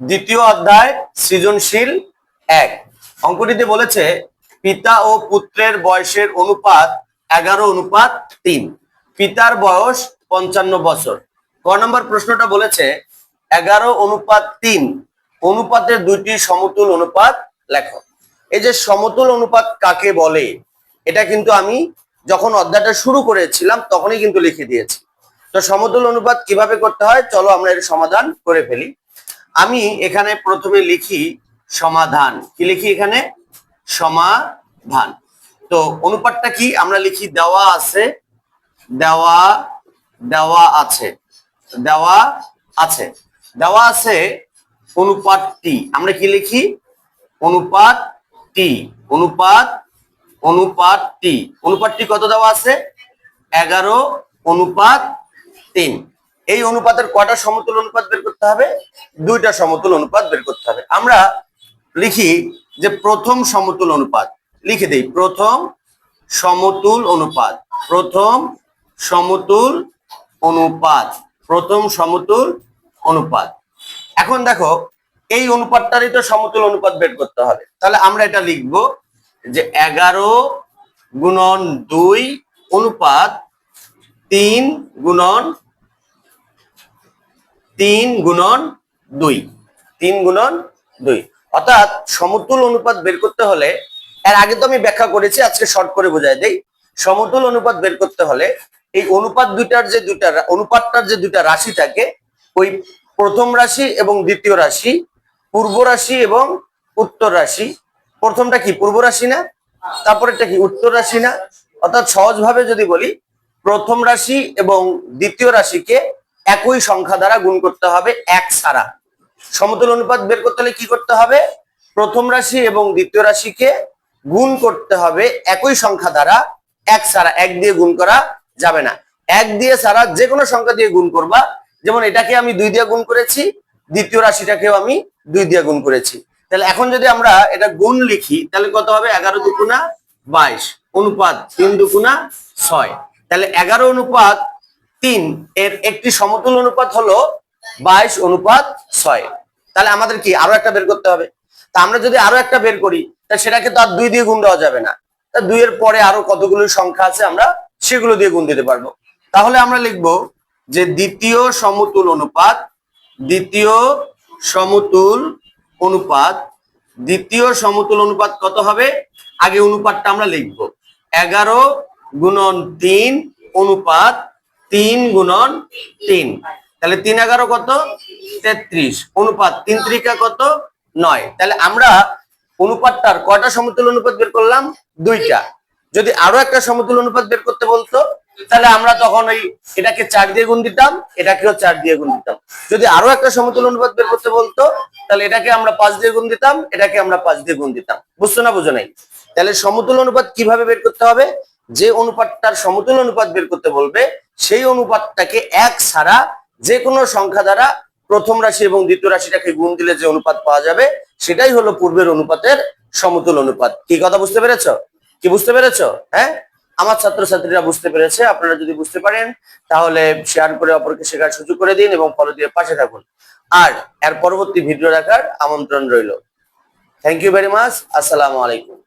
দ্বিতীয় অধ্যায়, সৃজনশীল এক। অঙ্কটিতে বলেছে, পিতা ও পুত্রের বয়সের অনুপাত এগারো, অনুপাত তিন। পিতার বয়স পঞ্চান্ন বছর। ক নম্বর প্রশ্নটা বলেছে, এগারো, অনুপাত তিন। অনুপাতের দুইটি সমতুল অনুপাত লেখো। এই যে সমতুল অনুপাত কাকে বলে, এটা কিন্তু আমি যখন অধ্যায়টা শুরু করেছিলাম, তখনই কিন্তু লিখে দিয়েছি। তো সমতুল অনুপাত কীভাবে করতে হয়, চলো আমরা এর সমাধান করে ফেলি। আমি এখানে প্রথমে লিখি সমাধান। কি লিখি এখানে? সমাধান। তো অনুপাতটা কি? আমরা লিখি দেওয়া আছে, দেওয়া দেওয়া আছে। দেওয়া আছে। দেওয়া আছে অনুপাত টি। আমরা কি লিখি? অনুপাত টি। অনুপাত অনুপাত টি। অনুপাতটি কত দেওয়া আছে? এগারো, অনুপাত তিন। এই অনুপাতের কটা সমতুল অনুপাত বের করতে হবে? দুইটা সমতুল অনুপাত বের করতে হবে। আমরা লিখি যে প্রথম সমতুল অনুপাত। লিখে দেই, প্রথম সমতুল অনুপাত। প্রথম সমতুল অনুপাত। প্রথম সমতুল অনুপাত। এখন দেখো, এই অনুপাতটারই তো সমতুল অনুপাত বের করতে হবে। তাহলে আমরা এটা লিখব যে এগারো গুণন দুই অনুপাত তিন গুণন তিন গুণন দুই। তিন গুণন দুই। অর্থাৎ সমতুল অনুপাত বের করতে হলে, এর আগে তো আমি ব্যাখ্যা করেছি, আজকে শর্ট করে বোঝাই দেই। সমতুল অনুপাত বের করতে হলে, এই অনুপাত দুইটার যে দুইটা অনুপাতটার যে দুইটা রাশি থাকে, ওই প্রথম রাশি এবং দ্বিতীয় রাশি, পূর্ব রাশি এবং উত্তর রাশি। প্রথমটা কি, পূর্ব রাশি না? তারপরেটা কি, উত্তর রাশি না? অর্থাৎ সহজভাবে যদি বলি, প্রথম রাশি এবং দ্বিতীয় রাশিকে একই সংখ্যা দ্বারা গুণ করতে হবে এক ছাড়া। সমতুল অনুপাত বের করতে হলে কি করতে হবে? প্রথম রাশি এবং দ্বিতীয় রাশিকে গুণ করতে হবে একই সংখ্যা দ্বারা এক ছাড়া। এক দিয়ে গুণ করা যাবে না। এক দিয়ে ছাড়া যে কোনো সংখ্যা দিয়ে গুণ করবা। যেমন এটাকে আমি দুই দিয়ে গুণ করেছি, দ্বিতীয় রাশিটাকেও আমি দুই দিয়ে গুণ করেছি। তাহলে এখন যদি আমরা এটা গুণ লিখি, তাহলে কত হবে? এগারো দুগুণা বাইশ। অনুপাত তিন দুগুণা ছয়। তাহলে এগারো অনুপাত তিন এর একটি সমতুল অনুপাত হলো বাইশ অনুপাত ছয়। তাহলে আমাদের কি আরও একটা বের করতে হবে? তা আমরা যদি আরও একটা বের করি, তা সেটাকে তো আর দুই দিয়ে গুণ দেওয়া যাবে না। তা দুইয়ের পরে আরও কতগুলো সংখ্যা আছে আমরা সেগুলো দিয়ে গুণ দিতে পারব। তাহলে আমরা লিখব যে দ্বিতীয় সমতুল অনুপাত, দ্বিতীয় সমতুল অনুপাত, দ্বিতীয় সমতুল অনুপাত কত হবে? আগে অনুপাতটা আমরা লিখব। এগারো গুণন তিন অনুপাত তিন গুণন তিন। তাহলে তিন এগারো কত? তেত্রিশ। অনুপাত তিন ত্রিকা কত? নয়। তাহলে আমরা অনুপাতটার কয়টা সমতুল অনুপাত বের করলাম? দুইটা। যদি আরও একটা সমতুল অনুপাত বের করতে বলতো, তাহলে আমরা তখন ওই এটাকে চার দিয়ে গুণ দিতাম, এটাকেও চার দিয়ে গুণ দিতাম। যদি আরও একটা সমতুল অনুপাত বের করতে বলতো, তাহলে এটাকে আমরা পাঁচ দিয়ে গুণ দিতাম, এটাকে আমরা পাঁচ দিয়ে গুণ দিতাম। বুঝছ না, বুঝো নাই? তাহলে সমতুল অনুপাত কীভাবে বের করতে হবে? যে অনুপাতটার সমতুল অনুপাত বের করতে বলবে, সেই অনুপাতটাকে এক ছাড়া যে কোনো সংখ্যা দ্বারা প্রথম রাশি এবং দ্বিতীয় রাশিটাকে গুণ দিলে যে অনুপাত পাওয়া যাবে, সেটাই হলো পূর্বের অনুপাতের সমতুল অনুপাত। কি কথা বুঝতে পেরেছ? কি বুঝতে পেরেছ? হ্যাঁ? আমার ছাত্রছাত্রীরা বুঝতে পেরেছে, আপনারা যদি বুঝতে পারেন, তাহলে শেয়ার করে অপরকে শেখার সুযোগ করে দিন এবং ফলো দিয়ে পাশে থাকুন। আর এর পরবর্তী ভিডিও দেখার আমন্ত্রণ রইল। থ্যাংক ইউ ভেরি মাচ আসসালামু আলাইকুম।